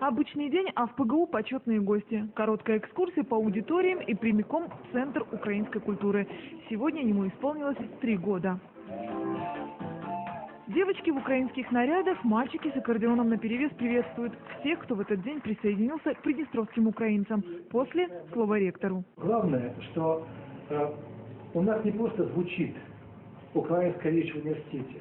Обычный день, а в ПГУ почетные гости. Короткая экскурсия по аудиториям и прямиком в Центр украинской культуры. Сегодня ему исполнилось три года. Девочки в украинских нарядах, мальчики с аккордеоном наперевес приветствуют всех, кто в этот день присоединился к приднестровским украинцам. После – слово ректору. Главное, что э, у нас не просто звучит украинская речь в университете.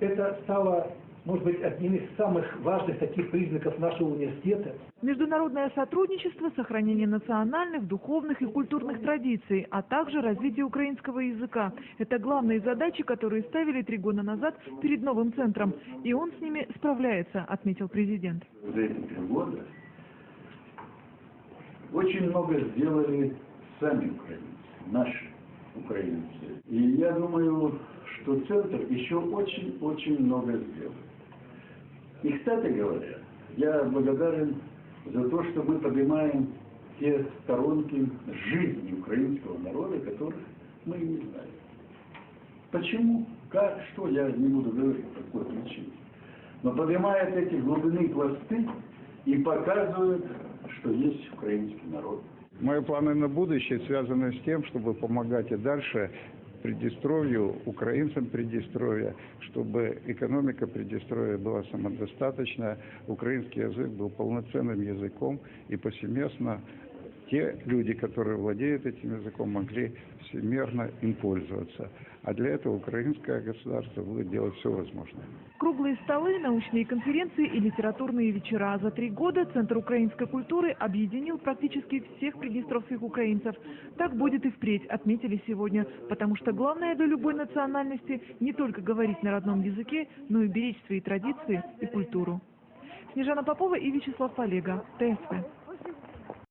Это стало, может быть, одним из самых важных таких признаков нашего университета. Международное сотрудничество, сохранение национальных, духовных и культурных традиций, а также развитие украинского языка – это главные задачи, которые ставили три года назад перед новым центром. И он с ними справляется, отметил президент. за эти три года очень много сделали сами украинцы, наши украинцы. И я думаю, что центр еще очень-очень много сделает. И, кстати говоря, я благодарен за то, что мы поднимаем те сторонки жизни украинского народа, которых мы не знаем. Почему, как, что, я не буду говорить, какой причине. Но поднимает эти глубины пласты и показывает, что есть украинский народ. Мои планы на будущее связаны с тем, чтобы помогать и дальше Приднестровью, украинцам Приднестровья, чтобы экономика Приднестровья была самодостаточная, украинский язык был полноценным языком и повсеместно те люди, которые владеют этим языком, могли всемерно им пользоваться. А для этого украинское государство будет делать все возможное. Круглые столы, научные конференции и литературные вечера. За три года Центр украинской культуры объединил практически всех приднестровских украинцев. Так будет и впредь, отметили сегодня. Потому что главное для любой национальности не только говорить на родном языке, но и беречь свои традиции и культуру. Снежана Попова и Вячеслав Олега, ТСВ.